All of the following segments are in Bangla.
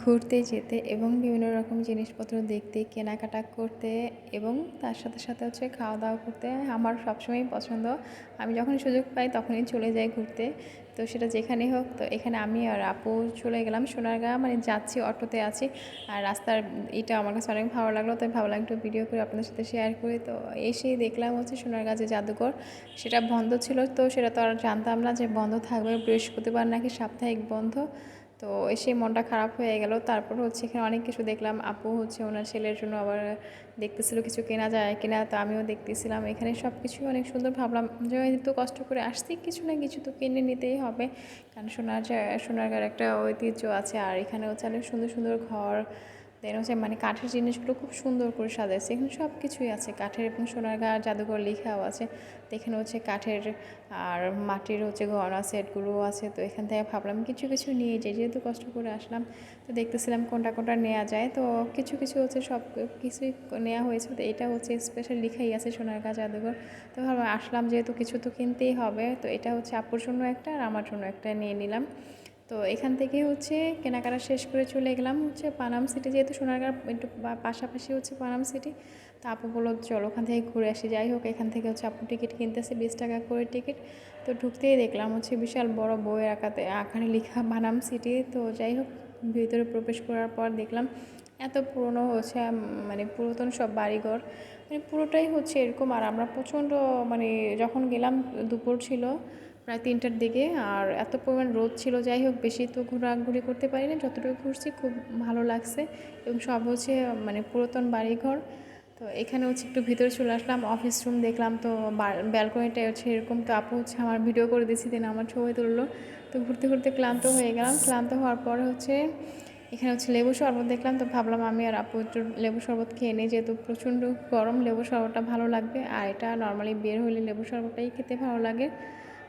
ঘুরতে যেতে এবং বিভিন্ন রকম জিনিসপত্র দেখতে, কেনাকাটা করতে এবং তার সাথে সাথে হচ্ছে খাওয়া দাওয়া করতে আমার সবসময়ই পছন্দ। আমি যখন সুযোগ পাই তখনই চলে যাই ঘুরতে। তো সেটা যেখানেই হোক, তো এখানে আমি আর আপু চলে গেলাম সোনারগাঁ মানে যাচ্ছি, অটোতে আছি। আর রাস্তার এটা আমার কাছে অনেক ভালো লাগল, তাই ভাবলাম একটু ভিডিও করে আপনাদের সাথে শেয়ার করি। তো এসেই দেখলাম হচ্ছে সোনারগাঁ যে জাদুঘর, সেটা বন্ধ ছিল। তো সেটা তো আর জানতাম না যে বন্ধ থাকবে বৃহস্পতিবার নাকি সাপ্তাহিক বন্ধ। তো এসে মনটা খারাপ হয়ে গেল। তারপর হচ্ছে এখানে অনেক কিছু দেখলাম। আপু হচ্ছে ওনার ছেলের জন্য আবার দেখতেছিল কিছু কেনা যায় কিনা, তো আমিও দেখতেছিলাম। এখানে সব কিছুই অনেক সুন্দর ভাবলাম যে তো কষ্ট করে আসছি, কিছু না কিছু তো কিনে নিতেই হবে। কারণ সোনার সোনার একটা ঐতিহ্য আছে। আর এখানে হচ্ছে অনেক সুন্দর সুন্দর ঘর দেন হচ্ছে মানে কাঠের জিনিসগুলো খুব সুন্দর করে সাজাইছে। এখানে সব কিছুই আছে, কাঠের এবং সোনারগাঁ জাদুঘর লেখাও আছে। তো এখানে হচ্ছে কাঠের আর মাটির হচ্ছে গহনা সেটগুলো আছে। তো এখান থেকে ভাবলাম কিছু কিছু নিয়ে যাই। যেহেতু কষ্ট করে আসলাম, তো দেখতেছিলাম কোনটা কোনটা নেওয়া যায়। তো কিছু কিছু হচ্ছে সব কিছুই নেওয়া হয়েছে। তো এটা হচ্ছে স্পেশাল লিখাই আছে সোনারগাঁ জাদুঘর। তো ভাবলাম, আসলাম যেহেতু কিছু তো কিনতেই হবে। তো এটা হচ্ছে আপুর জন্য একটা আর আমার জন্য একটা নিয়ে নিলাম। তো এখান থেকে হচ্ছে কেনাকাটা শেষ করে চলে গেলাম হচ্ছে পানাম সিটি যেহেতু সোনারগাঁ একটু পাশাপাশি হচ্ছে পানাম সিটি তো আপু বলল, চলো ওখান থেকে ঘুরে আসি। যাই হোক, এখান থেকে হচ্ছে আপু টিকিট কিনতেছে, বিশ টাকা করে টিকিট তো ঢুকতেই দেখলাম হচ্ছে বিশাল বড় বইয়ের আঁকাতে আঁকানে লেখা বানাম সিটি তো যাই হোক, ভিতরে প্রবেশ করার পর দেখলাম এত পুরনো হচ্ছে মানে পুরাতন সব বাড়িঘর। মানে পুরোটাই হচ্ছে এরকম। আর আমরা প্রচণ্ড মানে যখন গেলাম, দুপুর ছিল প্রায় তিনটার দিকে। আর এত পরিমাণ রোদ ছিল, যাই হোক বেশি তো ঘোরাঘুরি করতে পারিনি। যতটুকু ঘুরছি খুব ভালো লাগছে। এবং সব হচ্ছে মানে পুরাতন বাড়িঘর। তো এখানে হচ্ছে একটু ভিতরে চলে আসলাম অফিস রুম দেখলাম, তো ব্যালকনিটা হচ্ছে এরকম। তো আপু হচ্ছে আমার ভিডিও করে দিয়েছি দিন আমার ছবি তুললো। তো ঘুরতে ঘুরতে ক্লান্ত হয়ে গেলাম। ক্লান্ত হওয়ার পর হচ্ছে, এখানে হচ্ছে লেবু শরবত দেখলাম। তো ভাবলাম আমি আর আপু একটু লেবু শরবত খেয়ে নিই, যেহেতু প্রচণ্ড গরম, লেবু শরবতটা ভালো লাগবে। আর এটা নর্মালি বের হলে লেবু শরবতটাই খেতে ভালো লাগে।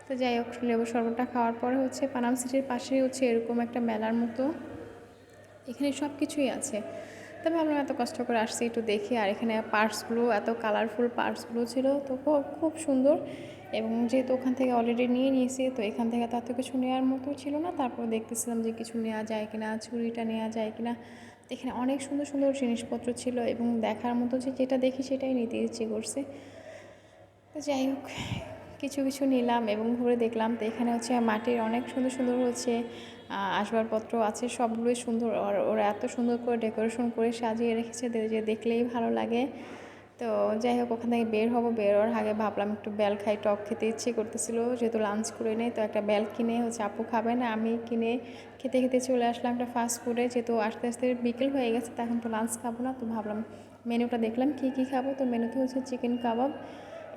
তো যাই হোক লেবু শরবতটা খাওয়ার পরে হচ্ছে পানাম সিটির পাশেই হচ্ছে এরকম একটা মেলার মতো। এখানে সব কিছুই আছে। তবে আমরা এত কষ্ট করে আসছি একটু দেখি। আর এখানে পার্টসগুলো এত কালারফুল পার্টসগুলো ছিল, তো খুব সুন্দর। এবং যেহেতু ওখান থেকে অলরেডি নিয়ে নিয়েছি, তো এখান থেকে তো এত কিছু নেওয়ার মতো ছিল না। তারপর দেখতেছিলাম যে কিছু নেওয়া যায় কিনা ছুরিটা নেওয়া যায় কিনা। এখানে অনেক সুন্দর সুন্দর জিনিসপত্র ছিল এবং দেখার মতো যে যেটা দেখি সেটাই নিতে ইচ্ছে করছে। তো যাই হোক কিছু কিছু নিলাম এবং ঘুরে দেখলাম। তো এখানে হচ্ছে মাটির অনেক সুন্দর সুন্দর হচ্ছে আসবাবপত্র আছে। সবগুলোই সুন্দর। ওরা এত সুন্দর করে ডেকোরেশন করে সাজিয়ে রেখেছে যে দেখলেই ভালো লাগে। তো যাই হোক, ওখান থেকে বের হব। বের হওয়ার আগে ভাবলাম একটু বেল খাই, টক খেতে ইচ্ছে করতেছিল। যেহেতু লাঞ্চ করে নেই, তো একটা বেল কিনে হচ্ছে আপু খাবেন আমি কিনে খেতে খেতে চলে আসলাম একটা ফাস্ট ফুডে যেহেতু আস্তে আস্তে বিকেল হয়ে গেছে তখন তো লাঞ্চ খাব না। তো ভাবলাম মেনুটা দেখলাম, কী কী খাব? তো মেনুতে হচ্ছে চিকেন কাবাব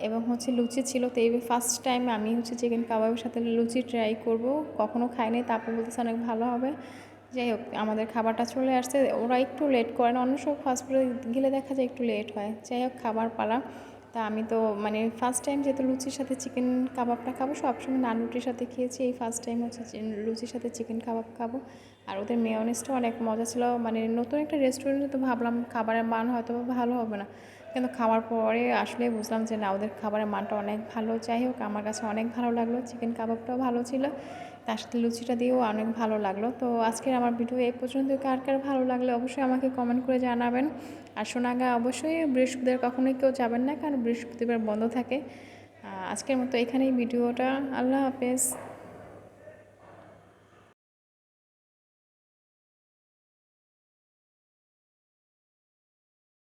এবং হচ্ছে লুচি ছিল, তো এই ফার্স্ট টাইম আমি হচ্ছে চিকেন কাবাবের সাথে লুচি ট্রাই করব। কখনও খাইনি তারপর বলতেছে অনেক ভালো হবে। যাই হোক, আমাদের খাবারটা চলে আসছে। ওরা একটু লেট করে না, অন্য সব ফাস্টফুডে গেলে দেখা যায় একটু লেট হয়। যাই হোক, খাবার পালা। তা আমি তো মানে ফার্স্ট টাইম যেহেতু লুচির সাথে চিকেন কাবাবটা খাব, সবসময় নান রুটির সাথে খেয়েছি। এই ফার্স্ট টাইম হচ্ছে লুচির সাথে চিকেন কাবাব খাব। আর ওদের মেয়নিসটাও অনেক মজা ছিল। মানে নতুন একটা রেস্টুরেন্টে তো ভাবলাম খাবারের মান হয়তো ভালো হবে না। কিন্তু খাওয়ার পরে আসলে বুঝলাম যে না, ওদের খাবারের মানটা অনেক ভালো। যাই হোক, আমার কাছে অনেক ভালো লাগল। চিকেন কাবাবটাও ভালো ছিল। তার সাথে লুচিটা দিয়েও অনেক ভালো লাগল। তো আজকের আমার ভিডিও এই পর্যন্ত কার কার ভালো লাগলে অবশ্যই আমাকে কমেন্ট করে জানাবেন। আর সোনাগা অবশ্যই বৃহস্পতিবার কখনোই কেউ যাবেন না, কারণ বৃহস্পতিবার বন্ধ থাকে। আজকের মতো এখানেই ভিডিওটা। আল্লাহ হাফেজ।